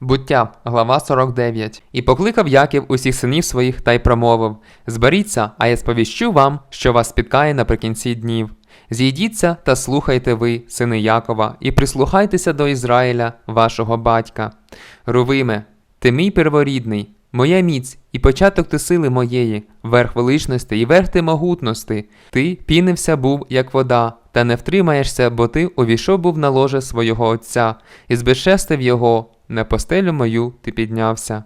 Буття, глава 49. І покликав Яків усіх синів своїх та й промовив: Зберіться, а я сповіщу вам, що вас спіткає наприкінці днів. Зійдіться та слухайте ви, сини Якова, і прислухайтеся до Ізраїля, вашого батька. Рувиме, ти мій перворідний, моя міць і початок ти сили моєї, верх величності і верх ти могутності. Ти пінився був, як вода, та не втримаєшся, бо ти увійшов був на ложе свого отця, і збезчестив його, на постелю мою ти піднявся.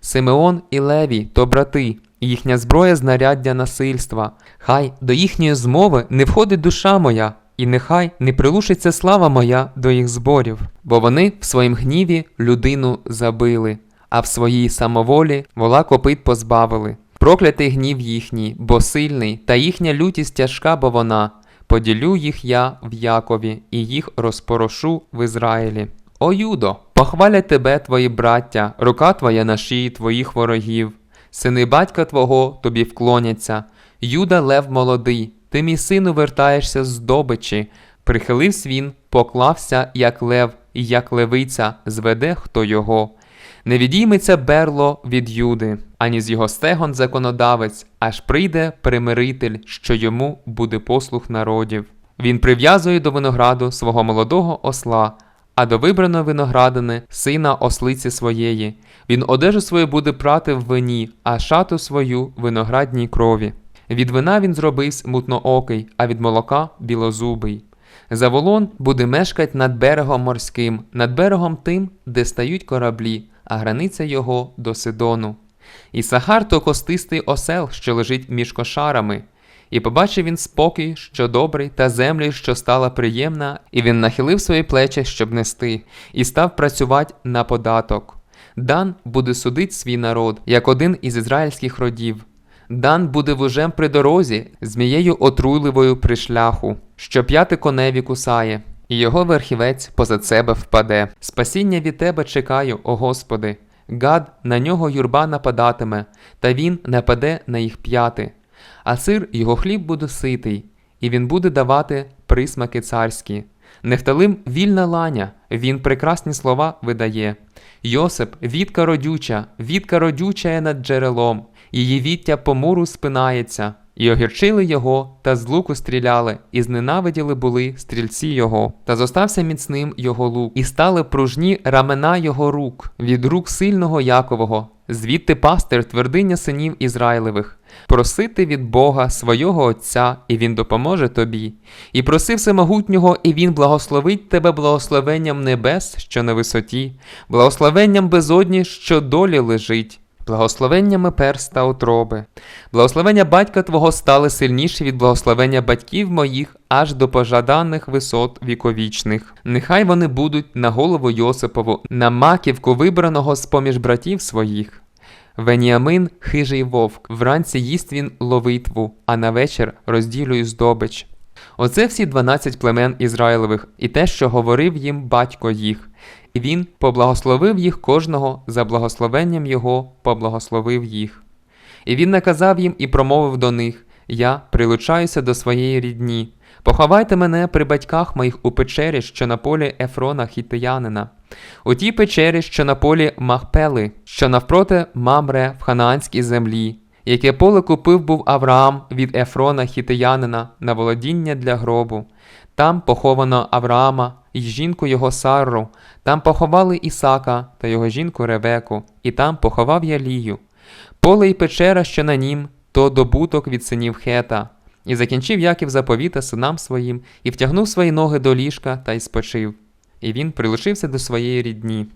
Симеон і Леві то брати, їхня зброя знаряддя насильства. Хай до їхньої змови не входить душа моя, і нехай не прилушиться слава моя до їх зборів, бо вони в своїм гніві людину забили, а в своїй самоволі вола копит позбавили. Проклятий гнів їхній, бо сильний, та їхня лютість тяжка, бо вона. Поділю їх я в Якові, і їх розпорошу в Ізраїлі. О Юдо, похвалять тебе твої браття, рука твоя на шиї твоїх ворогів. Сини батька твого тобі вклоняться. Юда лев молодий, ти мій сину вертаєшся з здобичі. Прихилився він, поклався, як лев, і як левиця, зведе хто його. Не відійметься берло від Юди, ані з його стегон законодавець, аж прийде примиритель, що йому буде послух народів. Він прив'язує до винограду свого молодого осла, а до вибраної виноградини сина ослиці своєї. Він одежу свою буде прати в вині, а шату свою виноградній крові. Від вина він зробився мутноокий, а від молока білозубий. Заволон буде мешкать над берегом морським, над берегом тим, де стають кораблі, а границя його до Сидону. І Сахар то костистий осел, що лежить між кошарами. І побачив він спокій, що добрий, та землю, що стала приємна, і він нахилив свої плечі, щоб нести, і став працювати на податок. Дан буде судить свій народ, як один із ізраїльських родів. Дан буде вужем при дорозі, змією отруйливою при шляху, що п'яти коневі кусає, і його верхівець позад себе впаде. Спасіння від тебе чекаю, о Господи. Гад на нього юрба нападатиме, та він нападе на їх п'яти. А сир його хліб буде ситий, і він буде давати присмаки царські. Нефталим вільна ланя, він прекрасні слова видає. Йосип, відка родюча, відка родюча є над джерелом, її віття по муру спинається. І огірчили його, та з луку стріляли, і зненавиділи були стрільці його, та зостався міцним його лук, і стали пружні рамена його рук, від рук сильного Якового, звідти пастир твердиня синів Ізраїлевих, просити від Бога свого Отця, і Він допоможе тобі, і проси всемогутнього, і Він благословить тебе благословенням небес, що на висоті, благословенням безодні, що долі лежить. Благословеннями перст та утроби. Благословення батька Твого стали сильніші від благословення батьків моїх аж до пожаданих висот віковічних. Нехай вони будуть на голову Йосипову, на маківку вибраного з поміж братів своїх. Веніамин хижий вовк, вранці їсть він ловитву, а на вечір розділює здобич. Оце всі дванадцять племен Ізраїлевих, і те, що говорив їм батько їх. І він поблагословив їх кожного за благословенням його поблагословив їх. І він наказав їм і промовив до них: Я прилучаюся до своєї рідні. Поховайте мене при батьках моїх у печері, що на полі Ефрона хітиянина, у тій печері, що на полі Махпели, що навпроти Мамре в ханаанській землі, яке поле купив був Авраам від Ефрона хітиянина на володіння для гробу. Там поховано Авраама і жінку його Сарру, там поховали Ісака та його жінку Ревеку, і там поховав Ялію. Поле й печера, що на нім, то добуток від синів Хета. І закінчив Яків заповіта синам своїм, і втягнув свої ноги до ліжка та й спочив. І він прилишився до своєї рідні.